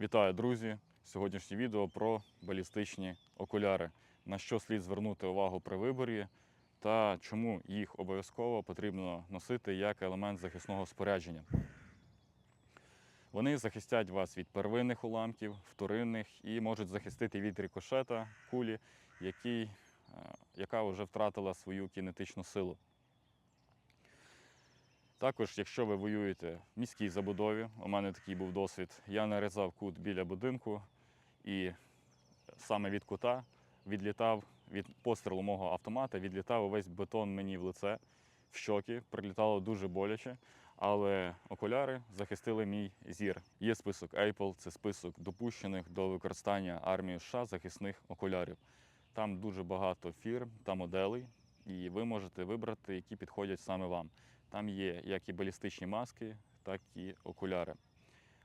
Вітаю, друзі! Сьогоднішнє відео про балістичні окуляри. На що слід звернути увагу при виборі та чому їх обов'язково потрібно носити як елемент захисного спорядження. Вони захистять вас від первинних уламків, вторинних і можуть захистити від рикошета кулі, який, е, яка вже втратила свою кінетичну силу. Також, якщо ви воюєте в міській забудові, у мене такий був досвід, я нарізав кут біля будинку і саме від кута відлітав від пострілу мого автомата, відлітав увесь бетон мені в лице, в щоки, прилітало дуже боляче, але окуляри захистили мій зір. Є список Apple, це список допущених до використання армією США захисних окулярів. Там дуже багато фірм та моделей, і ви можете вибрати, які підходять саме вам. Там є як і балістичні маски, так і окуляри.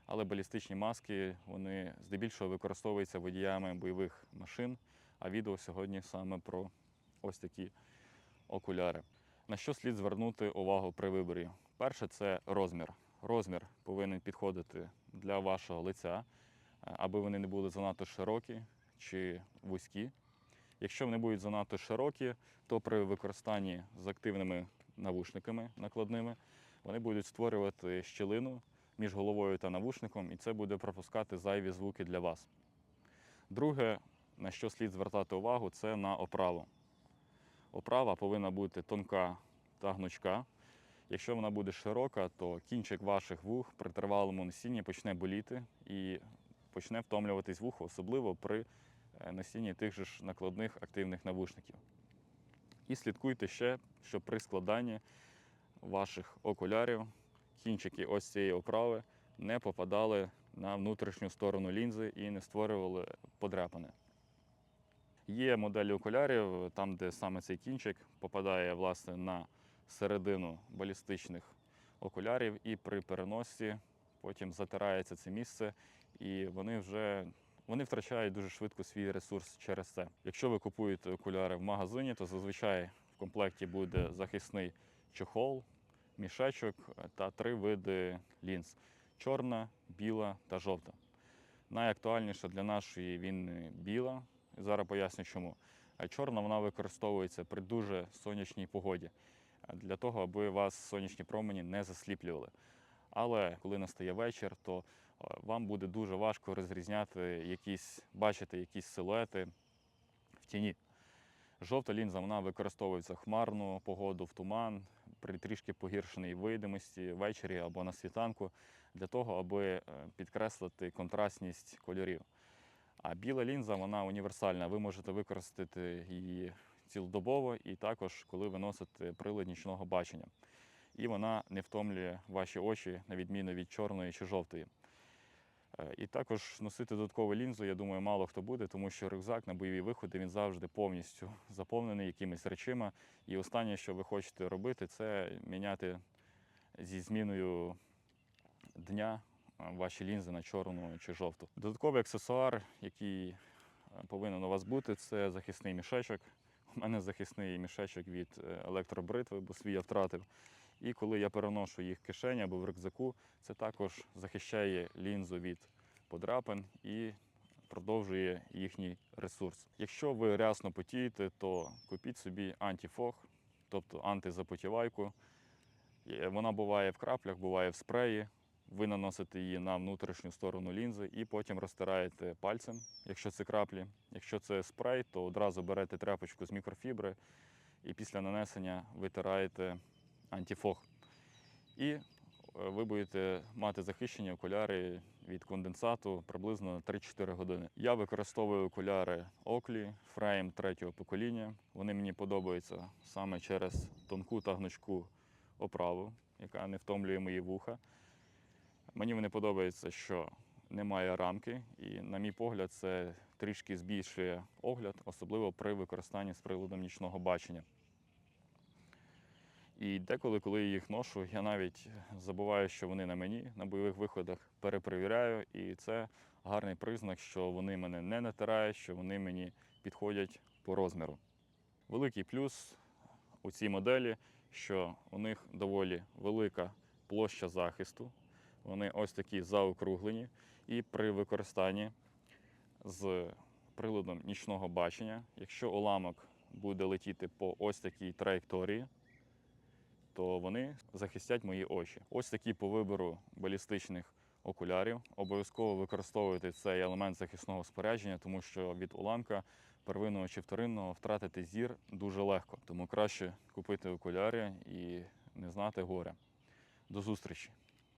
Але балістичні маски вони здебільшого використовуються водіями бойових машин. А відео сьогодні саме про ось такі окуляри. На що слід звернути увагу при виборі? Перше це розмір. Розмір повинен підходити для вашого лиця, аби вони не були занадто широкі чи вузькі. Якщо вони будуть занадто широкі, то при використанні з активними навушниками накладними вони будуть створювати щілину між головою та навушником, і це буде пропускати зайві звуки для вас. Друге, на що слід звертати увагу, це на оправу. Оправа повинна бути тонка та гнучка. Якщо вона буде широка, то кінчик ваших вух при тривалому носінні почне боліти і почне втомлюватись вухо, особливо при е, носінні тих же ж накладних активних навушників. І слідкуйте ще, щоб при складанні ваших окулярів кінчики ось цієї оправи не попадали на внутрішню сторону лінзи і не створювали подряпини. Є моделі окулярів, там, де саме цей кінчик попадає власне на середину балістичних окулярів, і при переносі потім затирається це місце, і вони вже вони втрачають дуже швидко свій ресурс через це. Якщо ви купуєте окуляри в магазині, то зазвичай в комплекті буде захисний чохол, мішечок та три види лінз: чорна, біла та жовта. Найактуальніша для нашої війни біла. Зараз поясню чому. А чорна вона використовується при дуже сонячній погоді для того, аби вас сонячні промені не засліплювали. Але коли настає вечір, то вам буде дуже важко розрізняти якісь, бачити якісь силуети в тіні. Жовта лінза вона використовується хмарну погоду, в туман, при трішки погіршеній видимості ввечері або на світанку, для того, аби е, підкреслити контрастність кольорів. А біла лінза вона універсальна. Ви можете використати її цілодобово і також, коли ви носите прилад нічного бачення. І вона не втомлює ваші очі, на відміну від чорної чи жовтої. Е, І також носити додаткову лінзу, я думаю, мало хто буде, тому що рюкзак на бойові виходи він завжди повністю заповнений якимись речима. І останнє, що ви хочете робити, це міняти зі зміною дня е, ваші лінзи на чорну чи жовту. Додатковий аксесуар, який е, повинен у вас бути, це захисний мішечок. У мене захисний мішечок від електробритви, бо свій я втратив. І коли я переношу їх в кишені або в рюкзаку, це також захищає лінзу від подряпин і продовжує їхній ресурс. Якщо ви рясно потієте, то купіть собі антифог, тобто антизапотівайку. Вона буває в краплях, буває в спреї. Ви наносите її на внутрішню сторону лінзи і потім розтираєте пальцем, якщо це краплі. Якщо це спрей, то одразу берете тряпочку з мікрофібри і після нанесення витираєте антифог. І е, ви будете мати захищені окуляри від конденсату приблизно 3-4 години. Я використовую окуляри Oakley Frame третього покоління. Вони мені подобаються саме через тонку та гнучку оправу, яка не втомлює мої вуха. Мені вони подобається, що немає рамки, і, на мій погляд, це трішки збільшує огляд, особливо при використанні з приладом нічного бачення. І деколи, коли я їх ношу, я навіть забуваю, що вони на мені на бойових виходах перепровіряю, і це гарний признак, що вони мене не натирають, що вони мені підходять по розміру. Великий плюс у цій моделі, що у них доволі велика площа захисту. Вони ось такі заокруглені, І при використанні з приладом нічного бачення, якщо уламок буде летіти по ось такій траєкторії, то вони захистять мої очі. Ось такі по вибору балістичних окулярів. Обов'язково використовуйте цей елемент захисного спорядження, тому що від уламка первинного чи вторинного втратити зір дуже легко. Тому краще купити окуляри і не знати горя. До зустрічі!